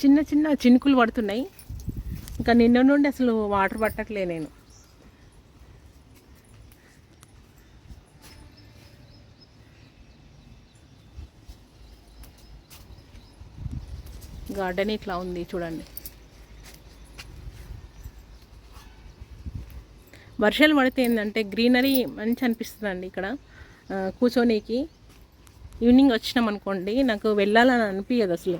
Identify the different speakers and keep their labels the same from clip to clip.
Speaker 1: చిన్న చిన్న చినుకులు పడుతున్నాయి. ఇంకా నిన్న నుండి అసలు వాటర్ పట్టట్లే నేను. గార్డెన్ ఇట్లా ఉంది చూడండి. వర్షాలు పడితే ఏంటంటే గ్రీనరీ మంచి అనిపిస్తుందండి ఇక్కడ. కూర్చోనీకి. ఈవినింగ్ వచ్చినాం అనుకోండి నాకు వెళ్ళాలని అనిపించదు అసలు.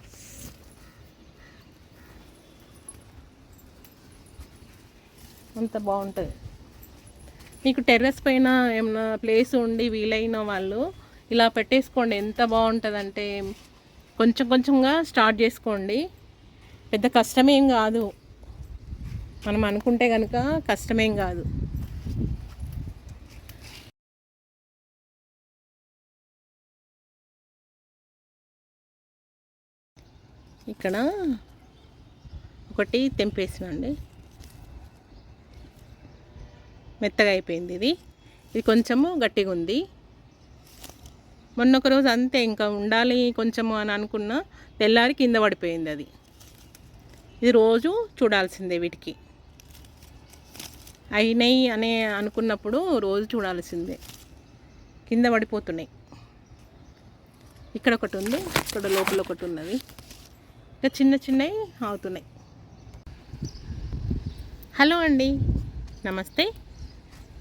Speaker 1: అంత బాగుంటుంది. మీకు టెర్రస్ పైన ఏమైనా ప్లేస్ ఉండి వీలైన వాళ్ళు ఇలా పెట్టేసుకోండి. ఎంత బాగుంటుందంటే కొంచెం కొంచెంగా స్టార్ట్ చేసుకోండి. పెద్ద కష్టమేం కాదు. మనం అనుకుంటే కనుక కష్టమేం కాదు. ఇక్కడ ఒకటి తెంపేసినండి. మెత్తగా అయిపోయింది ఇది. ఇది కొంచెము గట్టిగా ఉంది. మొన్న ఒక రోజు అంతే ఇంకా ఉండాలి కొంచెము అని అనుకున్న తెల్లారి కింద పడిపోయింది అది. ఇది రోజు చూడాల్సిందే వీటికి. అయినాయి అనే అనుకున్నప్పుడు రోజు చూడాల్సిందే. కింద పడిపోతున్నాయి. ఇక్కడ ఒకటి ఉంది ఇక్కడ లోపల ఒకటి ఉన్నది. ఇంకా చిన్న చిన్నవి అవుతున్నాయి. హలో అండి. నమస్తే.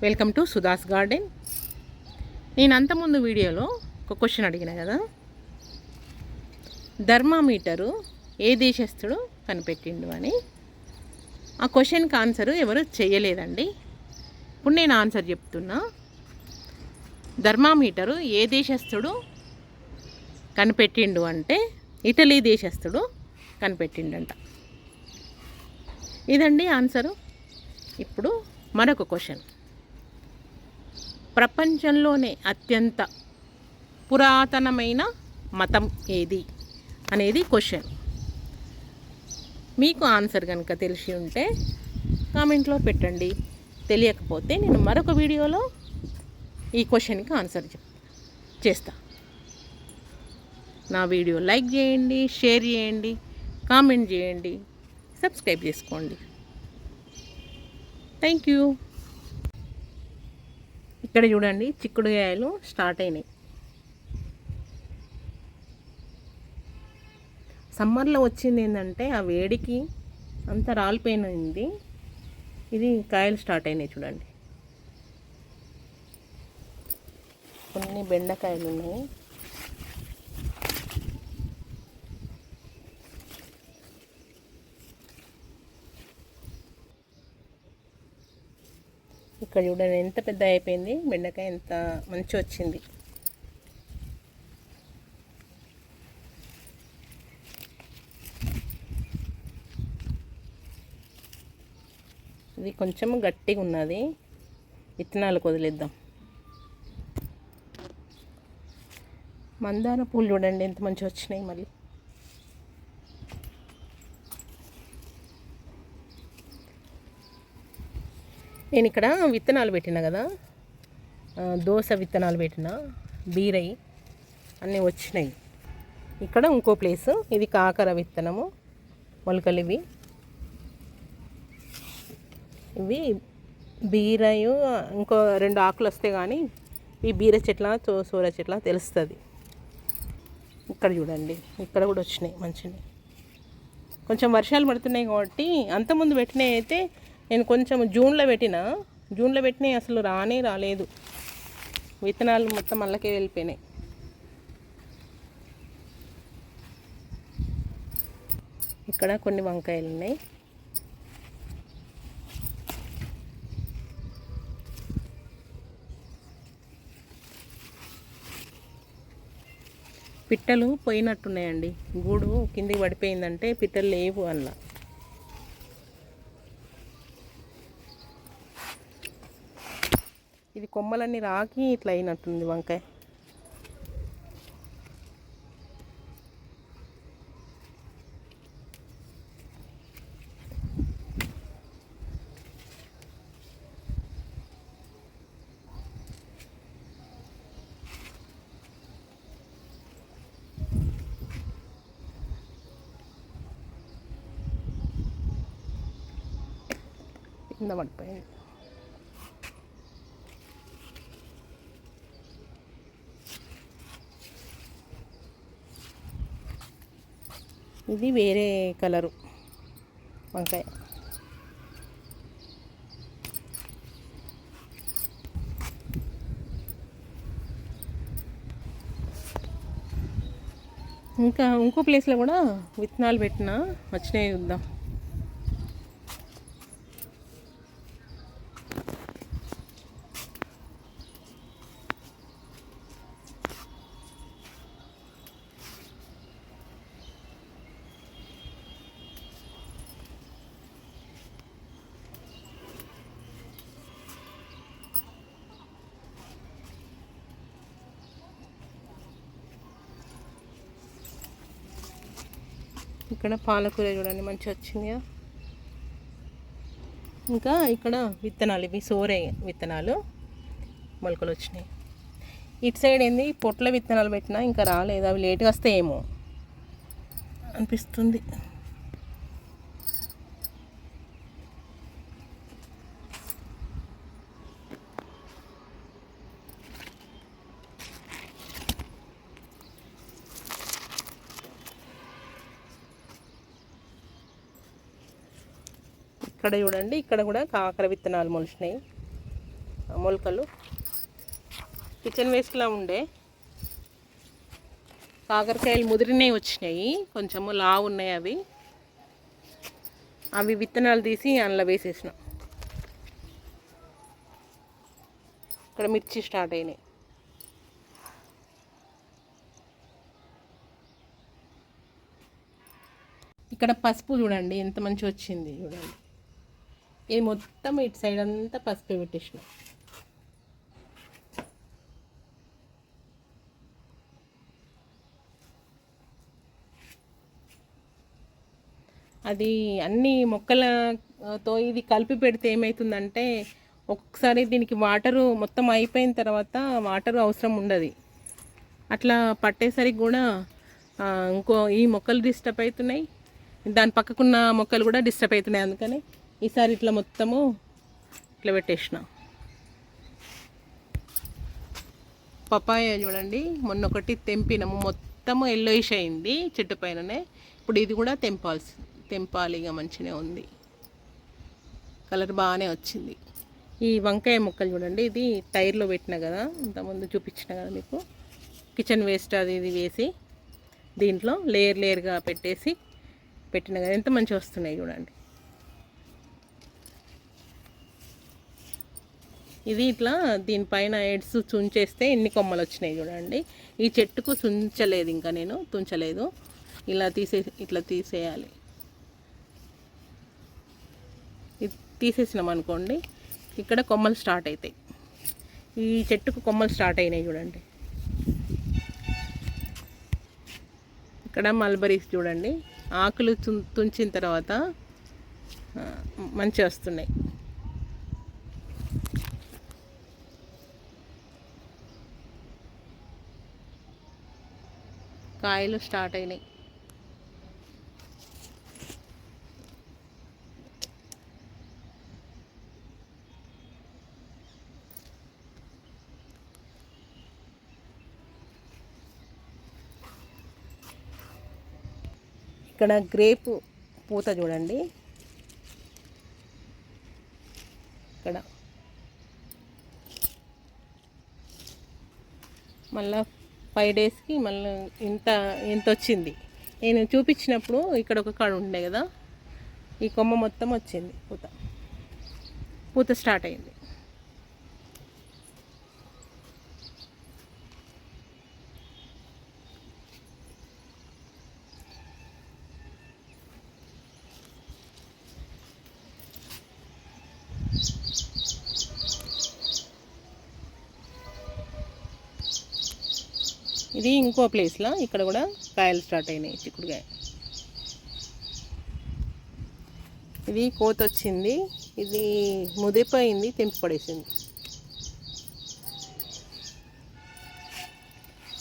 Speaker 1: Welcome to Sudha's garden. నేను అంతకుముందు వీడియోలో ఒక క్వశ్చన్ అడిగిన కదా? ధర్మామీటరు ఏ దేశస్థుడు కనిపెట్టిండు అని? ఆ క్వశ్చన్కి ఆన్సర్ ఎవరు చేయలేదండి. ఇప్పుడు నేను ఆన్సర్ చెప్తున్నా. ధర్మామీటరు ఏ దేశస్థుడు కనిపెట్టిండు అంటే ఇటలీ దేశస్థుడు కనిపెట్టిండంట. ఇదండి ఆన్సరు. ఇప్పుడు మరొక క్వశ్చన్. ప్రపంచంలోనే అత్యంత పురాతనమైన మతం ఏది అనేది క్వశ్చన్. మీకు ఆన్సర్ కనుక తెలిసి ఉంటే కామెంట్లో పెట్టండి. తెలియకపోతే నేను మరొక వీడియోలో ఈ క్వశ్చన్కి ఆన్సర్ చెప్ చేస్తా. నా వీడియో లైక్ చేయండి షేర్ చేయండి కామెంట్ చేయండి సబ్స్క్రైబ్ చేసుకోండి. Thank you. ఇక్కడ చూడండి చిక్కుడుకాయలు స్టార్ట్ అయినాయి. సమ్మర్లో వచ్చింది ఏంటంటే ఆ వేడికి అంతా రాలిపోయినది ఇది కాయలు స్టార్ట్ అయినాయి చూడండి. కొన్ని బెండకాయలు ఉన్నాయి. ఇక్కడ చూడండి ఎంత పెద్ద అయిపోయింది? బెండకాయ ఎంత మంచి వచ్చింది. ఇది కొంచెం గట్టిగా ఉన్నది. విత్తనాలు వదిలేద్దాం. మందార పూలు చూడండి ఎంత మంచి వచ్చినాయి మళ్ళీ. నేను ఇక్కడ విత్తనాలు పెట్టిన కదా. దోస విత్తనాలు పెట్టిన బీరై అన్నీ వచ్చినాయి. ఇక్కడ ఇంకో ప్లేసు ఇది కాకర విత్తనము మొలకలు ఇవి. ఇవి బీరయు ఇంకో రెండు ఆకులు వస్తే కానీ ఈ బీర చెట్ల తో సూర చెట్ల తెలుస్తుంది. ఇక్కడ చూడండి ఇక్కడ కూడా వచ్చినాయి మంచిగా కొంచెం వర్షాలు పడుతున్నాయి కాబట్టి అంతకుముందు పెట్టినవి అయితే నేను కొంచెం జూన్లో పెట్టిన జూన్లో పెట్టినవి అసలు రానే రాలేదు. విత్తనాలు మొత్తం అల్లకే వెళ్ళిపోయినాయి. ఇక్కడ కొన్ని వంకాయలు ఉన్నాయి. పిట్టలు పోయినట్టున్నాయండి. గూడు కిందికి పడిపోయిందంటే పిట్టలు లేవు అన్న. కొమ్మలన్నీ రాకి ఇట్లా అయినట్టుంది వంకాయ. కింద పడిపోయింది. ఇది వేరే కలరు వంకాయ. ఇంకా ఇంకో ప్లేస్లో కూడా విత్తనాలు పెట్టిన వచ్చినాయి చూద్దాం. ఇక్కడ పాలకూర చూడండి మంచిగా వచ్చిందిగా ఇంకా ఇక్కడ విత్తనాలు ఇవి సోరే విత్తనాలు మొలకలు వచ్చినాయి. ఇటు సైడ్ ఏంది పొట్ల విత్తనాలు పెట్టినా ఇంకా రాలేదు అవి లేట్గా వస్తాయేమో అనిపిస్తుంది. ఇక్కడ చూడండి ఇక్కడ కూడా కాకర విత్తనాలు మొలిచినాయి. మొలకలు కిచెన్ వేస్ట్లా ఉండే. కాకరకాయలు ముదిరినవి వచ్చినాయి. కొంచెము లావు ఉన్నాయి అవి. అవి విత్తనాలు తీసి అందులో వేసేసిన. ఇక్కడ మిర్చి స్టార్ట్ అయినాయి. ఇక్కడ పసుపు చూడండి ఎంత మంచి వచ్చింది చూడండి. ఇది మొత్తం ఇటు సైడ్ అంతా పసుపు పెట్టేసిన. అది అన్ని మొక్కలతో ఇది కలిపి పెడితే ఏమవుతుందంటే ఒక్కొక్కసారి దీనికి వాటరు మొత్తం అయిపోయిన తర్వాత వాటర్ అవసరం ఉండదు. అట్లా పట్టేసరికి కూడా ఇంకో ఈ మొక్కలు డిస్టర్బ్ అవుతున్నాయి. దాని పక్కకున్న మొక్కలు కూడా డిస్టర్బ్ అవుతున్నాయి అందుకని ఈసారి ఇట్లా మొత్తము ఇట్లా పెట్టేసిన. పపాయ చూడండి మొన్న ఒకటి తెంపినాము. మొత్తము ఎల్లోయిష్ అయింది చెట్టు పైననే. ఇప్పుడు ఇది కూడా తెంపాల్సి తెంపాలి ఇక మంచిగా ఉంది. కలర్ బాగానే వచ్చింది. ఈ వంకాయ ముక్కలు చూడండి ఇది టైర్లో పెట్టిన కదా ఇంతకుముందు చూపించిన కదా మీకు. కిచెన్ వేస్ట్ అది ఇది వేసి దీంట్లో లేయర్ లేయర్గా పెట్టేసి పెట్టిన కదా ఎంత మంచిగా వస్తున్నాయి చూడండి. ఇది ఇట్లా దీనిపైన ఎడ్స్ చుంచేస్తే ఎన్ని కొమ్మలు వచ్చినాయి చూడండి. ఈ చెట్టుకు చుంచలేదు ఇంకా నేను తుంచలేదు. ఇలా తీసే ఇట్లా తీసేయాలి. ఇది తీసేసినాం అనుకోండి ఇక్కడ కొమ్మలు స్టార్ట్ అవుతాయి ఈ చెట్టుకు కొమ్మలు స్టార్ట్ అయినాయి చూడండి. ఇక్కడ మల్బరీస్ చూడండి. ఆకులు తుం- తుంచిన తర్వాత మంచిగా వస్తున్నాయి. కాయలు స్టార్ట్ అయినాయి. ఇక్కడ గ్రేపు పూత చూడండి. ఇక్కడ. మళ్ళీ ఫైవ్ డేస్కి మళ్ళీ ఇంత ఇంత వచ్చింది నేను చూపించినప్పుడు ఇక్కడ ఒక కాడ ఉండే కదా ఈ కొమ్మ మొత్తం వచ్చింది పూత. పూత స్టార్ట్ అయింది. ఇది ఇంకో ప్లేస్లో ఇక్కడ కూడా కాయలు స్టార్ట్ అయినాయి చిక్కుడుకాయ. ఇది కోత వచ్చింది. ఇది ముదిరిపోయింది తెంపి పడేసింది.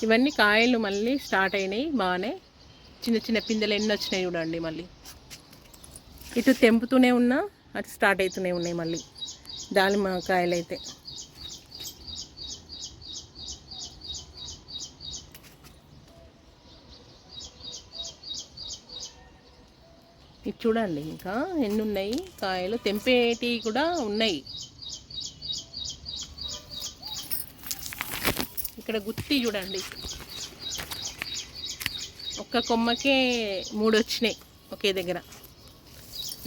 Speaker 1: ఇవన్నీ కాయలు మళ్ళీ స్టార్ట్ అయినాయి బాగానే. చిన్న చిన్న పిందెలు ఎన్ని వచ్చినాయి చూడండి మళ్ళీ. ఇటు తెంపుతూనే ఉన్నా అటు స్టార్ట్ అవుతూనే ఉన్నాయి మళ్ళీ. దానిమ్మకాయలు అయితే ఇది చూడండి ఇంకా ఎన్ని ఉన్నాయి కాయలు. తెంపేటి కూడా ఉన్నాయి. ఇక్కడ గుత్తి చూడండి. ఒక్క కొమ్మకే మూడు వచ్చినాయి ఒకే దగ్గర.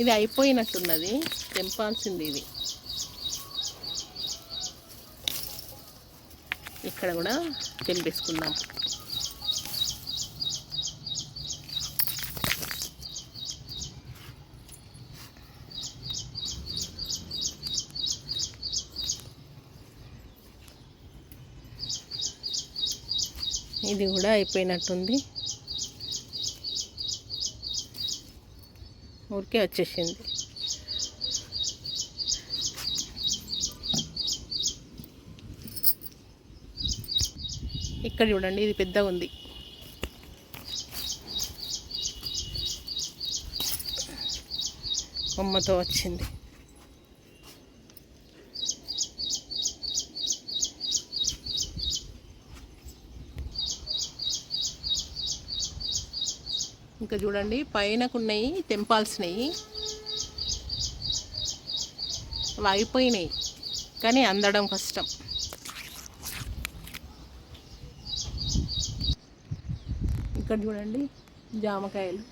Speaker 1: ఇది అయిపోయినట్టున్నది. తెంపాల్సింది ఇది. ఇక్కడ కూడా తెంపేసుకుందాం. ఇది కూడా అయిపోయినట్టుంది. ఊరికే వచ్చేసింది. ఇక్కడ చూడండి ఇది పెద్దగా ఉంది. బొమ్మతో వచ్చింది. ఇంకా చూడండి పైనకున్నాయి తెంపాల్సినవి అవి అయిపోయినాయి కానీ అందడం కష్టం. ఇక్కడ చూడండి జామకాయలు.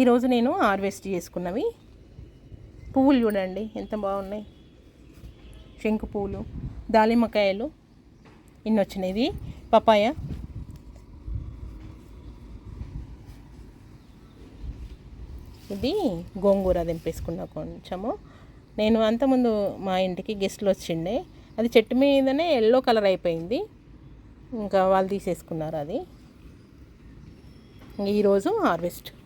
Speaker 1: ఈరోజు నేను హార్వెస్ట్ చేసుకున్నవి. పువ్వులు చూడండి ఎంత బాగున్నాయి. శంకు పువ్వులు దానిమ్మకాయలు ఇన్ని వచ్చినాయి పపాయ? ఇది గోంగూర దింపేసుకున్నా కొంచెము. నేను అంతకుముందు మా ఇంటికి గెస్ట్లు వచ్చిండే. అది చెట్టు మీదనే ఎల్లో కలర్ అయిపోయింది. ఇంకా వాళ్ళు తీసేసుకున్నారు అది. ఈరోజు హార్వెస్ట్.